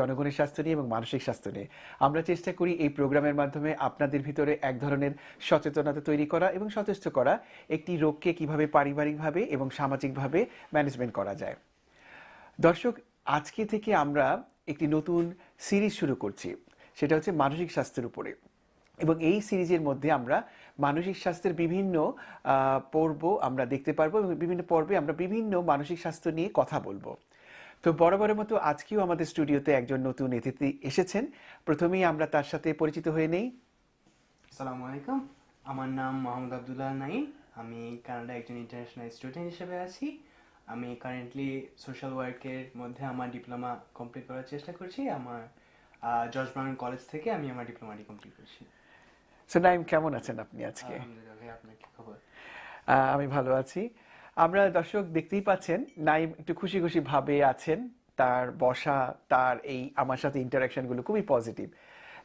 জনগণের স্বাস্থ্য নিয়ে এবং মানসিক স্বাস্থ্য নিয়ে। আমরা চেষ্টা করি এই প্রোগ্রামের মাধ্যমে আপনাদের ভিতরে এক ধরনের সচেতনতা তৈরি করা এবং সচেষ্ট করা, একটি রোগকে কীভাবে পারিবারিকভাবে এবং সামাজিকভাবে ম্যানেজমেন্ট করা যায়। দর্শক, আজকে থেকে আমরা একটি নতুন সিরিজ শুরু করছি। সেটা হচ্ছে মানসিক স্বাস্থ্যের উপরে। এবং এই সিরিজের মধ্যে আমরা মানসিক স্বাস্থ্যের বিভিন্ন পর্ব আমরা দেখতে পারব এবং বিভিন্ন পর্বে আমরা বিভিন্ন মানসিক স্বাস্থ্য নিয়ে কথা বলব। তো বরাবরের মতো আজকেও আমাদের স্টুডিওতে একজন নতুন অতিথি এসেছেন। প্রথমেই আমরা তার সাথে পরিচিত হয়ে নেই। আসসালামু আলাইকুম। আমার নাম মোহাম্মদ আবদুল্লাহ নাইম আমি কানাডা একজন ইন্টারন্যাশনাল স্টুডেন্ট হিসেবে আছি। আমি কারেন্টলি সোশ্যাল ওয়ার্কের মধ্যে আমার ডিপ্লোমা কমপ্লিট করার চেষ্টা করছি। আমার জর্জ ব্রাউন কলেজ থেকে আমি আমার ডিপ্লোমাটি কমপ্লিট করছি। সো নাইম কেমন আছেন আপনি আজকে? আলহামদুলিল্লাহ আপনার কি খবর? আমি ভালো আছি। আমরা দর্শক দেখতেই পাচ্ছেন, নাইম একটু খুশি খুশি ভাবে আছেন। তার বসা, তার এই আমার সাথে ইন্টারাকশনগুলো খুবই পজিটিভ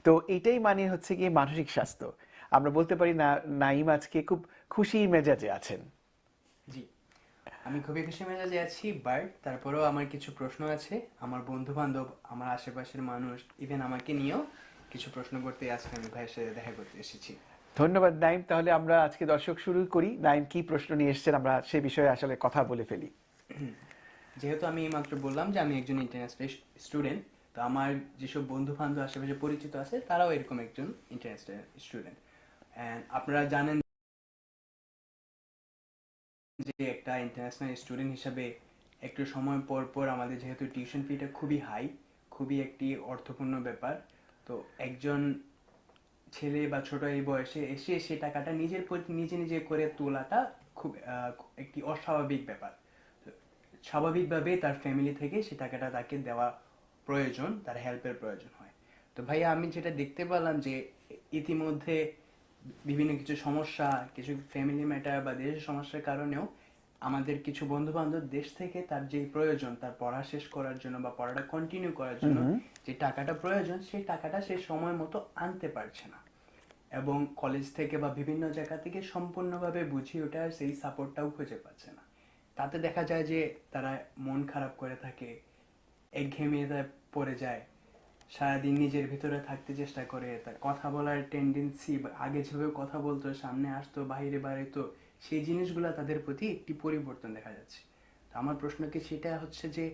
তো এটাই মানে হচ্ছে গিয়ে মানসিক স্বাস্থ্য। আমরা বলতে পারি না, নাইম আজকে খুব খুশি মেজাজে আছেন। জি। আমি খুবই খুশি মেজাজে আছি বাট তারপরেও আমার কিছু প্রশ্ন আছে। আমার বন্ধু বান্ধব আমার আশেপাশের মানুষ ইভেন আমাকে নিয়েও কিছু প্রশ্ন করতে আজকে আমি ভাইয়ের সাথে দেখা করতে এসেছি। ধন্যবাদ নাইম। তাহলে আমরা আজকে দর্শক শুরু করি। নাইম, কি প্রশ্ন নিয়ে এসেছেন? আমরা সে বিষয়ে আসলে কথা বলে ফেলি। যেহেতু আমি মাত্র বললাম যে আমি একজন ইন্টারন্যাশনাল স্টুডেন্ট, তো আমার যেসব বন্ধু বান্ধব আশেপাশে পরিচিত আছে, তারাও এরকম একজন ইন্টারন্যাশনাল স্টুডেন্ট। অ্যান্ড আপনারা জানেন যে একটা ইন্টারন্যাশনাল স্টুডেন্ট হিসাবে একটু সময় পর পর আমাদের যেহেতু টিউশন ফিটা খুবই হাই, খুবই একটি অর্থপূর্ণ ব্যাপার। তো একজন ছেলে বা ছোট এই বয়সে এসে সেই টাকাটা নিজের নিজে নিজে করে তোলাটা খুব একটি অস্বাভাবিক ব্যাপার। স্বাভাবিকভাবে তার ফ্যামিলি থেকে সে টাকাটা তাকে দেওয়া প্রয়োজন, তার হেল্পের প্রয়োজন হয়। তো ভাইয়া, আমি যেটা দেখতে পেলাম যে ইতিমধ্যে বিভিন্ন কিছু সমস্যা, কিছু ফ্যামিলি ম্যাটার বা দেশের সমস্যার কারণেও আমাদের কিছু বন্ধু বান্ধব দেশ থেকে তার যে প্রয়োজন তার পড়া শেষ করার জন্য বা পড়াটা কন্টিনিউ করার জন্য যে টাকাটা প্রয়োজন সেই টাকাটা সে সময় মতো আনতে পারছে না। এবং কলেজ থেকে বা বিভিন্ন জায়গা থেকে সম্পূর্ণভাবে বুঝিয়ে ওঠার সেই সাপোর্টটাও খুঁজে পাচ্ছে না। তাতে দেখা যায় যে তারা মন খারাপ করে থাকে একঘেয়েমিতে পড়ে যায় সারাদিন নিজের ভিতরে থাকতে চেষ্টা করে তার কথা বলার টেন্ডেন্সি আগে যেভাবে কথা বলতো সামনে আসতো বাইরে বাইরে তো সেই জিনিসগুলো তাদের প্রতি একটি পরিবর্তন দেখা যাচ্ছে। তো আমার প্রশ্ন কি সেটা হচ্ছে যে,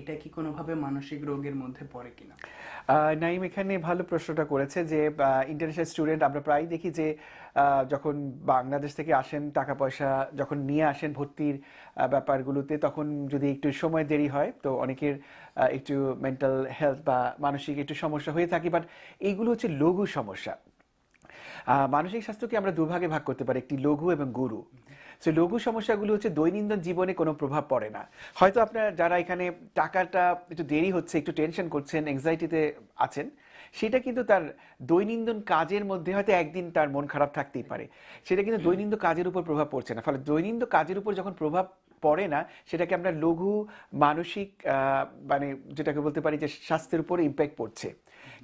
এটা কি কোনোভাবে মানসিক রোগের মধ্যে পড়ে কিনা? নাইম এখানে ভালো প্রশ্নটা করেছে যে ইন্টারন্যাশনাল স্টুডেন্ট আমরা প্রায় দেখি যে যখন বাংলাদেশ থেকে আসেন, টাকা পয়সা যখন নিয়ে আসেন ভর্তির ব্যাপারগুলোতে, তখন যদি একটু সময় দেরি হয়, তো অনেকের একটু মেন্টাল হেলথ বা মানসিক একটু সমস্যা হয়ে থাকে। বাট এইগুলো হচ্ছে লঘু সমস্যা। মানসিক স্বাস্থ্যকে আমরা দুভাগে ভাগ করতে পারি একটি লঘু এবং গুরু। সো লঘু সমস্যাগুলো হচ্ছে দৈনন্দিন জীবনে কোনো প্রভাব পড়ে না। হয়তো আপনার যারা এখানে টাকাটা একটু দেরি হচ্ছে একটু টেনশন করছেন এংজাইটিতে আছেন সেটা কিন্তু তার দৈনন্দিন কাজের মধ্যে হয়তো একদিন তার মন খারাপ থাকতেই পারে। সেটা কিন্তু দৈনন্দিন কাজের উপর প্রভাব পড়ছে না। ফলে দৈনন্দিন কাজের উপর যখন প্রভাব পড়ে না সেটাকে আমরা লঘু মানসিক মানে যেটাকে বলতে পারি যে স্বাস্থ্যের উপর ইম্প্যাক্ট পড়ছে।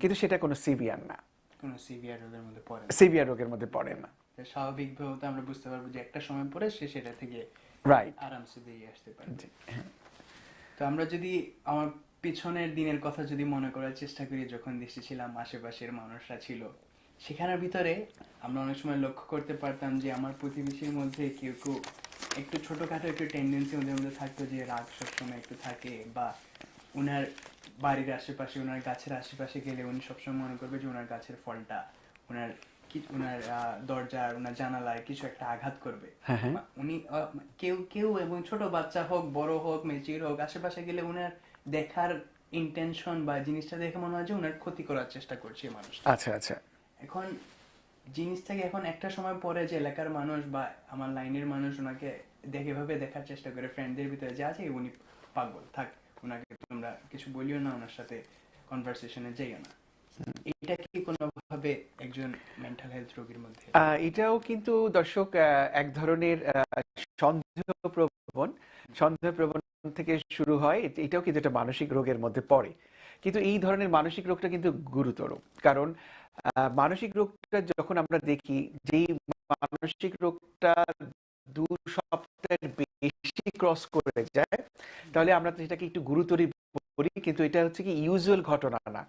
কিন্তু সেটা কোনো সিভিয়ার না। কোনো সিভিয়ার রোগের মধ্যে পড়ে না। সিভিয়ার রোগের মধ্যে পড়ে না। স্বাভাবিকভাবে তো আমরা বুঝতে পারব যে একটা সময় পরে সে সেটা থেকে রাইট আরামসে বেরিয়ে আসতে পারে। তো আমরা যদি আমার পিছনের দিনের কথা যদি মনে করার চেষ্টা করি যখন দেশে ছিলাম আশেপাশের মানুষরা ছিল সেখানের ভিতরে আমরা অনেক সময় লক্ষ্য করতে পারতাম যে আমার প্রতিবেশীর মধ্যে কেউ কেউ একটু ছোটখাটো একটু টেন্ডেন্সি ওদের মধ্যে থাকতো যে রাগ সবসময় একটু থাকে বা ওনার বাড়ির আশেপাশে ওনার গাছের আশেপাশে গেলে উনি সবসময় মনে করবে যে ওনার গাছের ফলটা ওনার কি ওনার দরজার ওনার জানালায় কিছু একটা আঘাত করবে। হ্যাঁ, হ্যাঁ। উনি কেউ কেউ এবং ছোট বাচ্চা হোক বড় হোক মেচির হোক আশেপাশে গেলে ওনার দেখার ইন্টেনশন বা জিনিসটা দেখে মনে হয় যে ওনার ক্ষতি করার চেষ্টা করছে মানুষ আচ্ছা আচ্ছা। এখন জিনিসটাকে এখন একটা সময় পরে যে এলাকার মানুষ বা আমার লাইনের মানুষ ওনাকে দেখে ভাবে দেখার চেষ্টা করে ফ্রেন্ডদের ভিতরে যে আছে উনি পাগল থাক। ওনাকে তোমরা কিছু বলিও না, ওনার সাথে কনভারসেশনে যাইও না। এটা কি কোনোভাবে একজন মেন্টাল হেলথ রোগীর মধ্যে? এটাও কিন্তু দর্শক এক ধরনের সন্দেহ প্রবণ সন্দেহ প্রবণ থেকে শুরু হয়। এটাও কিন্তু একটা মানসিক রোগের মধ্যে পড়ে। কিন্তু এই ধরনের মানসিক রোগটা কিন্তু গুরুতর। কারণ মানসিক রোগটা যখন আমরা দেখি, যেই মানসিক রোগটা দু সপ্তাহের বেশি ক্রস করে যায়। তাহলে আমরা সেটাকে একটু গুরুতরই করি কিন্তু এটা হচ্ছে কি ইউজুয়াল ঘটনা না।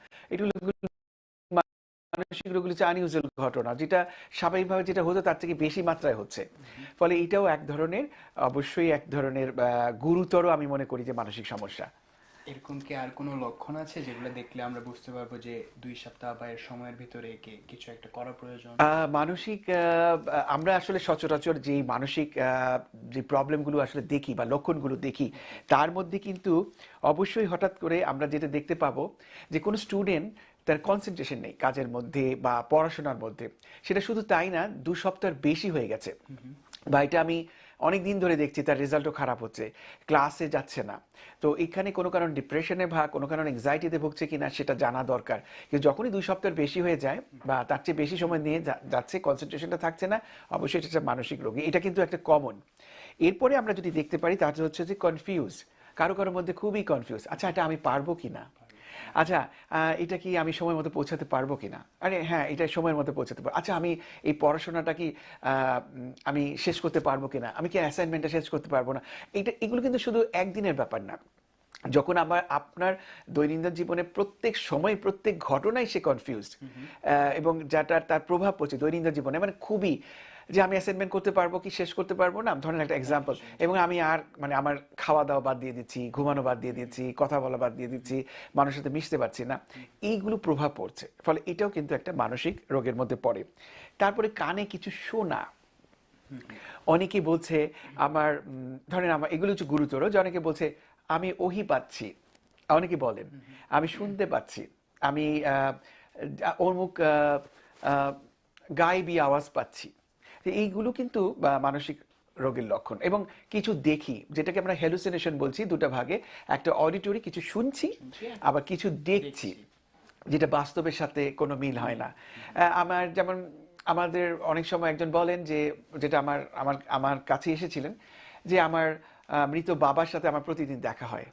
মানসিক হচ্ছে আনইউজুয়াল ঘটনা, যেটা স্বাভাবিকভাবে যেটা হতো তার থেকে বেশি মাত্রায় হচ্ছে। ফলে এটাও এক ধরনের, অবশ্যই এক ধরনের গুরুতর আমি মনে করি যে মানসিক সমস্যা। এরকম কি আর কোনো লক্ষণ আছে যেগুলো দেখলে আমরা বুঝতে পারব যে দুই সপ্তাহ বা এর সময়ের ভিতরে কিছু একটা করা প্রয়োজন? মানসিক আমরা আসলে সচরাচর যে মানসিক যে প্রবলেমগুলো আসলে দেখি বা লক্ষণগুলো দেখি তার মধ্যে কিন্তু অবশ্যই হঠাৎ করে আমরা যেটা দেখতে পাবো যে কোনো স্টুডেন্ট তার কনসেন্ট্রেশন নেই কাজের মধ্যে বা পড়াশোনার মধ্যে। সেটা শুধু তাই না দু সপ্তাহের বেশি হয়ে গেছে। বা এটা আমি অনেক দিন ধরে দেখছি তার রেজাল্টও খারাপ হচ্ছে ক্লাসে যাচ্ছে না। তো এখানে কোনো কারণ ডিপ্রেশনে বা কোনো কারণ এংজাইটিতে ভুগছে কিনা সেটা জানা দরকার। কিন্তু যখনই দুই সপ্তাহের বেশি হয়ে যায় বা তার চেয়ে বেশি সময় নিয়ে যাচ্ছে কনসেন্ট্রেশনটা থাকছে না, অবশ্যই এটা মানসিক রোগী। এটা কিন্তু একটা কমন এরপরে আমরা যদি দেখতে পারি তাহলে হচ্ছে যে কনফিউজ কারও কারোর মধ্যে খুবই কনফিউজ আচ্ছা এটা আমি পারব কিনা? আচ্ছা এটা কি আমি সময় মতো পৌঁছাতে পারব কিনা? আরে হ্যাঁ এটা সময়ের মতো পৌঁছাতে পারব। আচ্ছা আমি এই পড়াশোনাটা কি আমি শেষ করতে পারব কিনা? আমি কি অ্যাসাইনমেন্টটা শেষ করতে পারব না? এটা এগুলো কিন্তু শুধু একদিনের ব্যাপার না। যখন আবার আপনার দৈনন্দিন জীবনে প্রত্যেক সময় প্রত্যেক ঘটনায় সে কনফিউজড এবং যাটার তার প্রভাব পড়ছে দৈনন্দিন জীবনে। মানে খুবই যে আমি অ্যাসাইনমেন্ট করতে পারব কি শেষ করতে পারব না ধরেন একটা এক্সাম্পল এবং আমি আর মানে আমার খাওয়া দাওয়া বাদ দিয়ে দিচ্ছি ঘুমানো বাদ দিয়ে দিচ্ছি কথা বলা বাদ দিয়ে দিচ্ছি মানুষের সাথে মিশতে পারছি না এইগুলো প্রভাব পড়ছে। ফলে এটাও কিন্তু একটা মানসিক রোগের মধ্যে পড়ে। তারপরে কানে কিছু শোনা। অনেকে বলছে আমার ধরেন আমার এগুলো হচ্ছে গুরুতর যে অনেকে বলছে আমি ওহি পাচ্ছি। অনেকে বলেন আমি শুনতে পাচ্ছি। আমি আহ, অমুক গায়েবী আওয়াজ পাচ্ছি। এইগুলো কিন্তু মানসিক রোগের লক্ষণ। এবং কিছু দেখি যেটাকে আমরা হ্যালুসিনেশন বলছি দুটো ভাগে। একটা অডিটরি কিছু শুনছি আবার কিছু দেখছি যেটা বাস্তবের সাথে কোনো মিল হয় না। আমার যেমন আমাদের অনেক সময় একজন বলেন যে যেটা আমার আমার আমার কাছে এসেছিলেন যে আমার মৃত বাবার সাথে আমার প্রতিদিন দেখা হয়।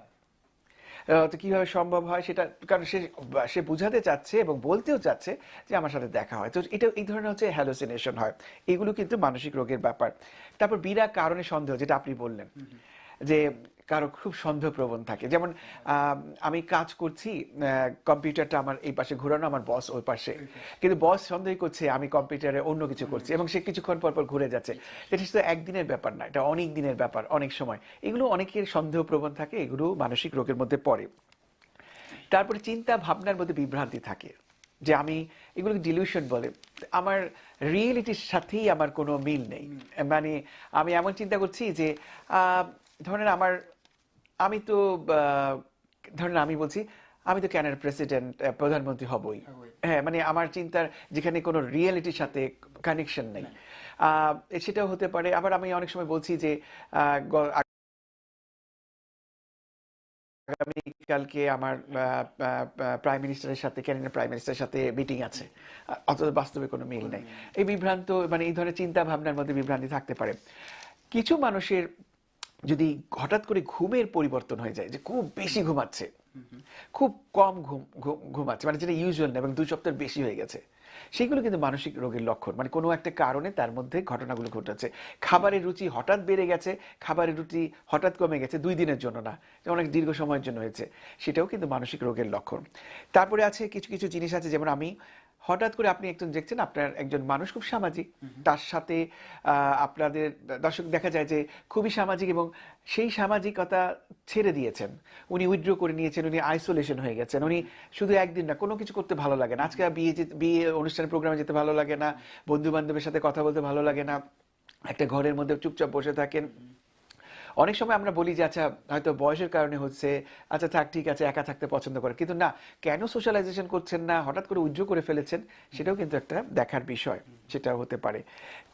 তো কীভাবে সম্ভব হয় সেটা কারণ সে সে বোঝাতে চাচ্ছে এবং বলতেও চাচ্ছে যে আমার সাথে দেখা হয়। তো এটা এই ধরনের হচ্ছে হ্যালোসিনেশন হয়। এগুলো কিন্তু মানসিক রোগের ব্যাপার। তারপর বিনা কারণে সন্দেহ যেটা আপনি বললেন। যে কারও খুব সন্দেহপ্রবণ থাকে। যেমন আমি কাজ করছি কম্পিউটারটা আমার এই পাশে ঘোরানো আমার বস ওই পাশে। কিন্তু বস সন্দেহ করছে আমি কম্পিউটারে অন্য কিছু করছি এবং সে কিছুক্ষণ পর পর ঘুরে যাচ্ছে। এটা শুধু একদিনের ব্যাপার না এটা অনেক দিনের ব্যাপার অনেক সময়। এগুলো অনেকের সন্দেহপ্রবণ থাকে এগুলো মানসিক রোগের মধ্যে পড়ে। তারপরে চিন্তা ভাবনার মধ্যে বিভ্রান্তি থাকে যে আমি এগুলোকে ডিলিউশন বলে। আমার রিয়েলিটির সাথেই আমার কোনো মিল নেই। মানে আমি এমন চিন্তা করছি যে ধরেন আমার আমি তো ধরেন আমি বলছি আমি তো ক্যানাডার প্রেসিডেন্ট প্রধানমন্ত্রী হবই। হ্যাঁ মানে আমার চিন্তার যেখানে কোনো রিয়েলিটির সাথে কানেকশন নেই। আহ, সেটাও হতে পারে। আবার আমি অনেক সময় বলছি যে আগামীকালকে আমার প্রাইম মিনিস্টারের সাথে ক্যানাডিয়ান প্রাইম মিনিস্টারের সাথে মিটিং আছে। অথচ বাস্তবে কোনো মিল নেই। এই বিভ্রান্ত মানে এই ধরনের চিন্তা ভাবনার মধ্যে বিভ্রান্তি থাকতে পারে। কিছু মানুষের যদি হঠাৎ করে ঘুমের পরিবর্তন হয়ে যায়, যে খুব বেশি ঘুমাচ্ছে, খুব কম ঘুম, ঘুম- ঘুমাচ্ছে মানে যেটা ইউজুয়াল এবং দুই সপ্তাহ বেশি হয়ে গেছে, সেগুলো কিন্তু মানসিক রোগের লক্ষণ। মানে কোনো একটা কারণে তার মধ্যে ঘটনাগুলো ঘটেছে। খাবারের রুচি হঠাৎ বেড়ে গেছে, খাবারের রুচি হঠাৎ কমে গেছে, দুই দিনের জন্য না অনেক দীর্ঘ সময়ের জন্য হয়েছে, সেটাও কিন্তু মানসিক রোগের লক্ষণ। তারপরে আছে কিছু কিছু জিনিস আছে, যেমন আমি হঠাৎ করে আপনি একজন দেখছেন আপনার একজন মানুষ খুব সামাজিক। তার সাথে আপনাদের দর্শক দেখা যায় যে খুবই সামাজিক এবং সেই সামাজিকতা ছেড়ে দিয়েছেন। উনি উইথড্র করে নিয়েছেন উনি আইসোলেশন হয়ে গেছেন। উনি শুধু একদিন না কোনো কিছু করতে ভালো লাগে না। আজকে বিয়ে যেতে- বিয়ে অনুষ্ঠান প্রোগ্রামে যেতে ভালো লাগে না বন্ধু বান্ধবের সাথে কথা বলতে ভালো লাগে না। একটা ঘরের মধ্যে চুপচাপ বসে থাকেন। অনেক সময় আমরা বলি যে আচ্ছা হয়তো বয়সের কারণে হচ্ছে আচ্ছা থাক, ঠিক আছে, একা থাকতে পছন্দ করে। কিন্তু না, কেন সোশ্যালাইজেশন করছেন না, হঠাৎ করে উজ্জ্ব করে ফেলেছেন, সেটাও কিন্তু একটা দেখার বিষয় সেটাও হতে পারে।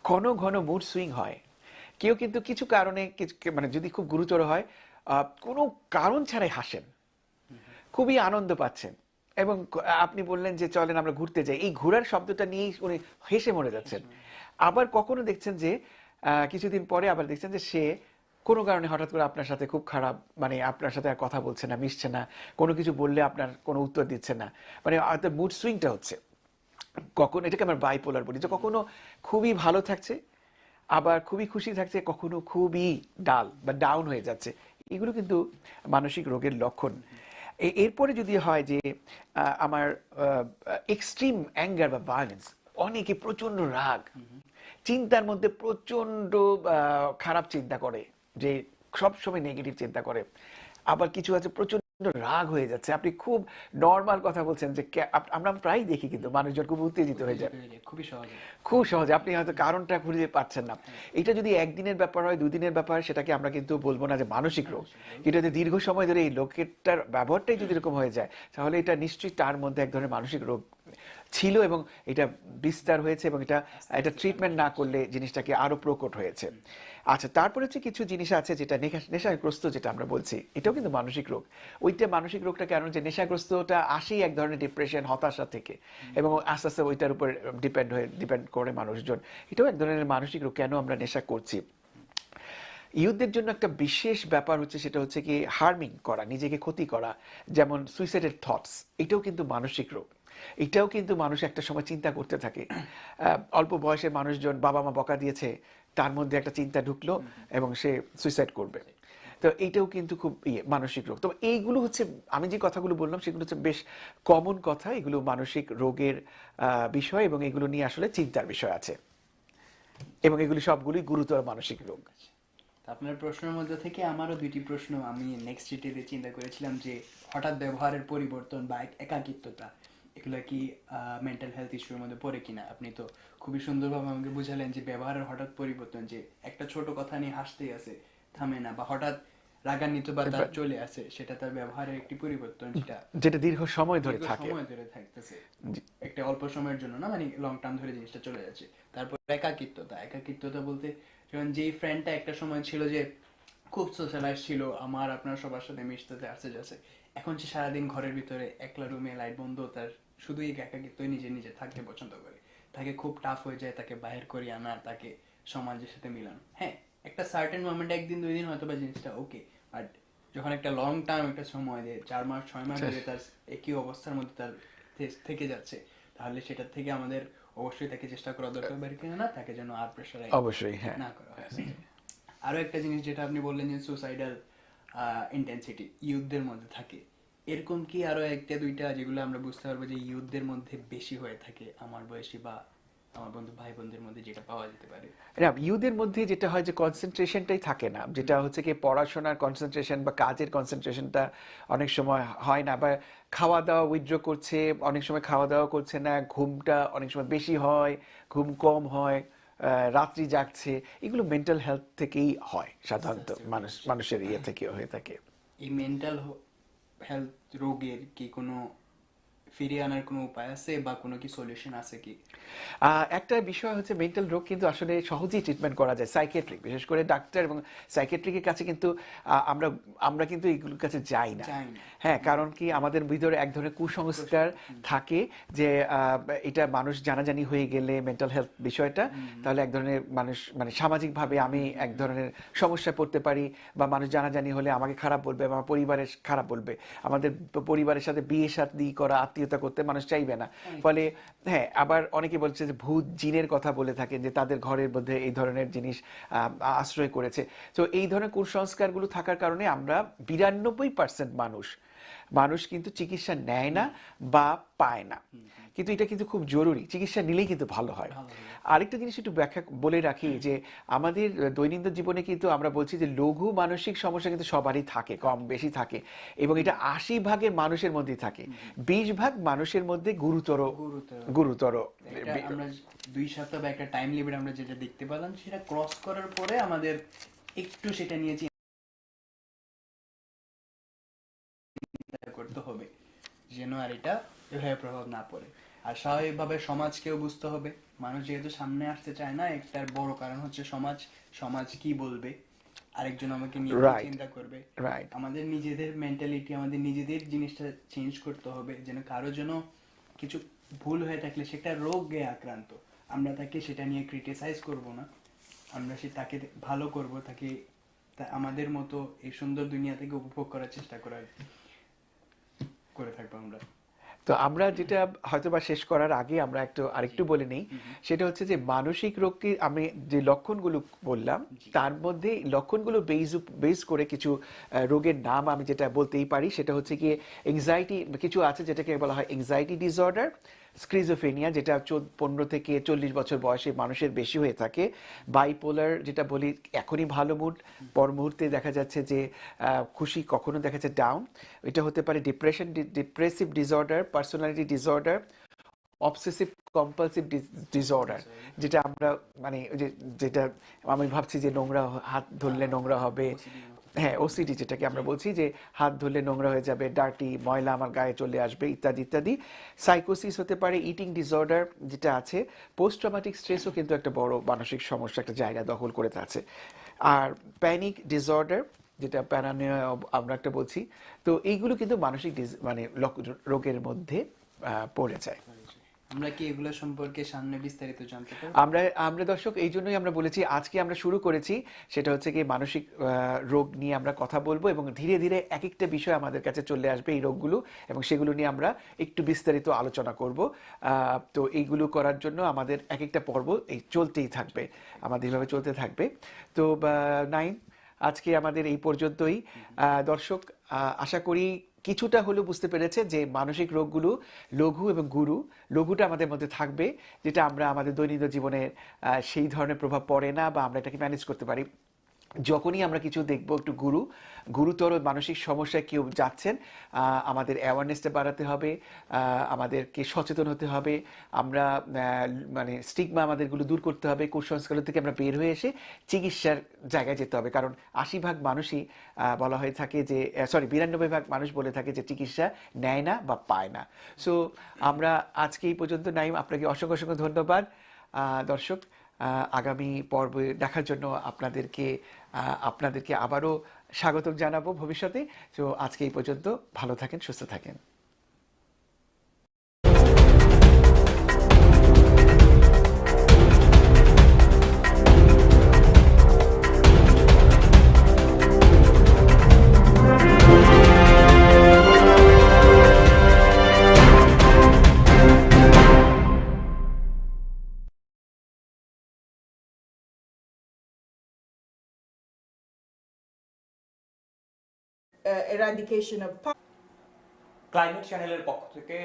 ঘন ঘন মুড সুইং হয়। কেউ কিন্তু কিছু কারণে মানে যদি খুব গুরুতর হয় কোনো কারণ ছাড়াই হাসেন। খুবই আনন্দ পাচ্ছেন। এবং আপনি বললেন যে, চলেন, আমরা ঘুরতে যাই। এই ঘোরার শব্দটা নিয়েই উনি হেসে মরে যাচ্ছেন। আবার কখনো দেখছেন যে কিছুদিন পরে আবার দেখছেন যে, সে কোনো কারণে হঠাৎ করে আপনার সাথে খুব খারাপ মানে আপনার সাথে আর কথা বলছে না মিশছে না কোনো কিছু বললে আপনার কোনো উত্তর দিচ্ছে না। মানে মুড সুইংটা হচ্ছে। কখনো এটাকে আমরা বাইপোলার বলি যে কখনো খুবই ভালো থাকছে আবার খুবই খুশি থাকছে কখনো খুবই ডাল বা ডাউন হয়ে যাচ্ছে। এগুলো কিন্তু মানসিক রোগের লক্ষণ। এ- এরপরে যদি হয় যে আমার এক্সট্রিম অ্যাঙ্গার বা ভায়োলেন্স অনেকে প্রচণ্ড রাগ চিন্তার মধ্যে প্রচণ্ড আহ, খারাপ চিন্তা করে। যে সব সময় নেগেটিভ চিন্তা করে। আবার কিছু আছে প্রচণ্ড রাগ হয়ে যাচ্ছে। আপনি খুব নর্মাল কথা বলছেন যে আমরা প্রায় দেখি কিন্তু মানুষজন খুব উত্তেজিত হয়ে যায়। খুবই সহজে। খুব সহজে। আপনি হয়তো কারণটা খুঁজে পাচ্ছেন না। এটা যদি একদিনের ব্যাপার হয় দুই দিনের ব্যাপার সেটাকে আমরা কিন্তু বলব না যে মানসিক রোগ। কিন্তু যদি দীর্ঘ সময় ধরে এই লোকেরটার ব্যবহারটাই যদি এরকম হয়ে যায় তাহলে এটা নিশ্চয়ই তার মধ্যে এক ধরনের মানসিক রোগ ছিল এবং এটা বিস্তার হয়েছে এবং এটা এটা ট্রিটমেন্ট না করলে জিনিসটাকে আরও প্রকট হয়েছে। আচ্ছা তারপরে হচ্ছে কিছু জিনিস আছে যেটা নেশাগ্রস্ত যেটা আমরা বলছি এটাও কিন্তু মানসিক রোগ। ওইটা মানসিক রোগটা কেন? যে নেশাগ্রস্তটা আসেই এক ধরনের ডিপ্রেশন হতাশা থেকে এবং আস্তে আস্তে ওইটার উপর ডিপেন্ড হয়ে ডিপেন্ড করে মানুষজন। এটাও এক ধরনের মানসিক রোগ কেন আমরা নেশা করছি? ইউথদের জন্য একটা বিশেষ ব্যাপার হচ্ছে সেটা হচ্ছে কি হার্মিং করা নিজেকে ক্ষতি করা যেমন সুইসাইডের থটস এটাও কিন্তু মানসিক রোগ। এটাও কিন্তু মানুষ একটা সময় চিন্তা করতে থাকে। আহ, অল্প বয়সে মানুষজন বাবা মা বকা দিয়েছে তার মধ্যে একটা চিন্তা ঢুকলো এবং সে সুইসাইড করবে। তো এইটাও কিন্তু খুব ইয়ে মানসিক রোগ। তো এইগুলো হচ্ছে আমি যে কথাগুলো বললাম সেগুলো হচ্ছে বেশ কমন কথা। এগুলো মানসিক রোগের বিষয় এবং এগুলো নিয়ে আসলে চিন্তার বিষয় আছে। এবং এগুলি সবগুলি গুরুতর মানসিক রোগ। আপনার প্রশ্নের মধ্যে থেকে আমারও দুইটি প্রশ্ন আমি নেক্সট চিঠিতে চিন্তা করেছিলাম যে হঠাৎ ব্যবহারের পরিবর্তন বা এক- একাকিত্বতা এগুলো কি মেন্টাল হেলথ ইস্যুর মধ্যে পড়ে কিনা? আপনি তো খুবই সুন্দরভাবে আমাকে বুঝালেন যে ব্যবহারের হঠাৎ পরিবর্তন যে একটা ছোট কথা নিয়ে হাসতেই আছে থামে না বা হঠাৎ রাগান্বিত বা তার চলে আসে সেটা তার ব্যবহারের একটি পরিবর্তন যেটা যেটা দীর্ঘ সময় ধরে থাকে। সময় ধরে থাকতেছে। একটা অল্প সময়ের জন্য না মানে লং টার্ম ধরে জিনিসটা চলে যাচ্ছে। তারপর একাকিত্বতা একাকিত্বতা বলতে যেমন যেই ফ্রেন্ডটা একটা সময় ছিল যে খুব সোশ্যালাইজ ছিল আমার আপনার সবার সাথে মিশতে আসে যাচ্ছে এখন সে সারাদিন ঘরের ভিতরে একলা রুমে লাইট বন্ধ তার শুধুই একাকিত্বই নিজে নিজে থাকতে পছন্দ করে। তাকে খুব টাফ হয়ে যায় তাকে বাহির করে আনা তাকে সমাজের সাথে মিলানো। হ্যাঁ একটা সার্টেন মোমেন্টে একদিন দুই দিন হয়তো বা জিনিসটা ওকে বাট যখন একটা লং টার্ম একটা সময় দিয়ে চার মাস ছয় মাস ধরে তার একই অবস্থার মধ্যে তার থেকে যাচ্ছে তাহলে সেটা থেকে আমাদের অবশ্যই তাকে চেষ্টা করা দরকার। বাইরে কিনা না তাকে যেন আর প্রেশার অবশ্যই হ্যাঁ। না করা আরও একটা জিনিস যেটা আপনি বললেন যে সুসাইডাল ইন্টেন্সিটি ইউথদের মধ্যে থাকে। এরকম কি আরও একটা দুইটা যেগুলো আমরা বুঝতে পারব যে ইউথদের মধ্যে বেশি হয়ে থাকে আমার বয়সী বা আমার বন্ধু ভাই বোনদের মধ্যে যেটা পাওয়া যেতে পারে? না ইউদের মধ্যে যেটা হয় যে কনসেন্ট্রেশনটাই থাকে না। যেটা হচ্ছে কি পড়াশোনার কনসেন্ট্রেশন বা কাজের কনসেন্ট্রেশনটা অনেক সময় হয় না বা খাওয়া দাওয়া উইথড্র করছে অনেক সময় খাওয়া দাওয়া করছে না ঘুমটা অনেক সময় বেশি হয় ঘুম কম হয় রাত্রি জাগছে এগুলো মেন্টাল হেলথ থেকেই হয় সাধারণত মানুষ মানুষের। ইয়ে থেকে হয়ে থাকে। এই মেন্টাল হেলথ রোগের কি কোনো ফিরিয়ে আনার কোনো উপায় আছে বা কোনো কি সলিউশন আছে কি? একটা বিষয় হচ্ছে মেন্টাল রোগ কিন্তু আসলে সহজেই ট্রিটমেন্ট করা যায় সাইকেট্রিক বিশেষ করে ডাক্তার এবং সাইকেট্রিকের কাছে কিন্তু আমরা আমরা কিন্তু এগুলোর কাছে যাই না। হ্যাঁ কারণ কি আমাদের ভিতরে এক ধরনের কুসংস্কার থাকে যে এটা মানুষ জানাজানি হয়ে গেলে মেন্টাল হেলথ বিষয়টা তাহলে এক ধরনের মানুষ মানে সামাজিকভাবে আমি এক ধরনের সমস্যায় পড়তে পারি বা মানুষ জানাজানি হলে আমাকে খারাপ বলবে বা আমার পরিবারের খারাপ বলবে। আমাদের পরিবারের সাথে বিয়ে শাদী করা আত্মীয়তা করতে মানুষ চাইবে না। ফলে হ্যাঁ আবার অনেকে বলছে যে ভূত জিনের কথা বলে থাকেন যে তাদের ঘরের মধ্যে এই ধরনের জিনিস আহ, আশ্রয় করেছে। তো এই ধরনের কুসংস্কারগুলো থাকার কারণে আমরা বিরানব্বই পার্সেন্ট মানুষ মানুষ কিন্তু চিকিৎসা নেয় না বা পায় না। কিন্তু এটা কিন্তু খুব জরুরি চিকিৎসা নিলেই কিন্তু ভালো হয়। আরেকটা জিনিস একটু ব্যাখ্যা বলে রাখি যে আমাদের দৈনন্দিন জীবনে কিন্তু আমরা বলছি যে লঘু মানসিক সমস্যা কিন্তু সবারই থাকে কম বেশি থাকে এবং এটা আশি ভাগের মানুষের মধ্যে থাকে। বিশ ভাগ মানুষের মধ্যে গুরুতর গুরুতর। আমরা দুই সপ্তাহ বা একটা টাইম লিমিট আমরা যেটা দেখতে পেলাম সেটা ক্রস করার পরে আমাদের একটু সেটা নিয়ে হবে যেন আর এটা এভাবে প্রভাব না পড়ে। আর স্বাভাবিকভাবে সমাজকেও বুঝতে হবে মানুষ যেহেতু সামনে আসতে চায় না একটার বড় কারণ হচ্ছে সমাজ সমাজ কি বলবে? আরেকজন আমাকে নিয়ে চিন্তা করবে। আমাদের নিজেদের মেন্টালিটি আমাদের নিজেদের জিনিসটা চেঞ্জ করতে হবে যেন কারও জন্য কিছু ভুল হয়ে থাকলে সেটা রোগে আক্রান্ত। আমরা তাকে সেটা নিয়ে ক্রিটিসাইজ করব না। আমরা সে তাকে ভালো করব তাকে তা- আমাদের মতো এই সুন্দর দুনিয়া থেকে উপভোগ করার চেষ্টা করার করে থাকব আমরা। তো আমরা যেটা হয়তো বা শেষ করার আগে আমরা একটু আরেকটু বলে নেই। সেটা হচ্ছে যে মানসিক রোগকে আমি যে লক্ষণগুলো বললাম তার মধ্যে লক্ষণগুলো বেজ বেজ করে কিছু রোগের নাম আমি যেটা বলতেই পারি সেটা হচ্ছে কি এংজাইটি কিছু আছে যেটাকে বলা হয় এংজাইটি ডিসঅর্ডার স্ক্রিজোফেনিয়া যেটা পনেরো থেকে চল্লিশ বছর বয়সে মানুষের বেশি হয়ে থাকে। বাইপোলার যেটা বলি, এখনই ভালো মুড পর মুহূর্তে দেখা যাচ্ছে যে খুশি কখনো দেখা যাচ্ছে ডাউন এটা হতে পারে depression depressive disorder personality disorder obsessive compulsive disorder যেটা আমরা মানে যেটা আমি ভাবছি যে নোংরা হাত ধরলে নোংরা হবে। হ্যাঁ ওসিডি যেটাকে আমরা বলছি যে হাত ধরলে নোংরা হয়ে যাবে ডার্টি ময়লা আমার গায়ে চলে আসবে, ইত্যাদি ইত্যাদি। সাইকোসিস হতে পারে ইটিং ডিসঅর্ডার যেটা আছে পোস্ট ট্রমাটিক স্ট্রেসও কিন্তু একটা বড় মানসিক সমস্যা, একটা জায়গা দখল করে আছে আর প্যানিক ডিসঅর্ডার যেটা প্যারানিয়া আমরা একটা বলছি, তো এইগুলো কিন্তু মানসিক মানে রোগের মধ্যে পড়ে যায়। আমরা কি এগুলো সম্পর্কে সামনে বিস্তারিত জানতে আমরা আমরা দর্শক, এই জন্যই আমরা বলেছি, আজকে আমরা শুরু করেছি, সেটা হচ্ছে কি মানসিক রোগ নিয়ে আমরা কথা বলব এবং ধীরে ধীরে এক একটা বিষয় আমাদের কাছে চলে আসবে এই রোগগুলো এবং সেগুলো নিয়ে আমরা একটু বিস্তারিত আলোচনা করব। তো এইগুলো করার জন্য আমাদের এক একটা পর্ব এই চলতেই থাকবে, আমাদের এইভাবে চলতে থাকবে। তো নাইন, আজকে আমাদের এই পর্যন্তই। দর্শক আশা করি কিছুটা হলেও বুঝতে পেরেছে যে মানসিক রোগগুলো লঘু এবং গুরু, লঘুটা আমাদের মধ্যে থাকবে, যেটা আমরা আমাদের দৈনন্দিন জীবনের সেই ধরনের প্রভাব পড়ে না বা আমরা এটাকে ম্যানেজ করতে পারি। যখনই আমরা কিছু দেখব একটু গুরু, গুরুতর মানসিক সমস্যায় কেউ যাচ্ছেন আমাদের অ্যাওয়ারনেসটা বাড়াতে হবে আমাদেরকে সচেতন হতে হবে, আমরা মানে স্টিগমা আমাদেরগুলো দূর করতে হবে কুসংস্কার থেকে আমরা বের হয়ে এসে চিকিৎসার জায়গায় যেতে হবে। কারণ আশি ভাগ মানুষই বলা হয়ে থাকে যে সরি বিরানব্বই ভাগ মানুষ বলে থাকে যে চিকিৎসা নেয় না বা পায় না। সো আমরা আজকে এই পর্যন্ত নাইম, আপনাকে অসংখ্য অসংখ্য ধন্যবাদ। দর্শক আগামী পর্বে দেখার জন্য আপনাদেরকে আপনাদেরকে আবারও স্বাগত জানাব ভবিষ্যতে। তো আজকে এই পর্যন্ত ভালো থাকেন সুস্থ থাকেন। Eradication of ক্লাইমেট চ্যানেলের পক্ষ থেকে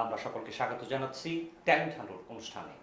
আমরা সকলকে স্বাগত জানাচ্ছি ট্যালেন্ট হান্ট অনুষ্ঠানে।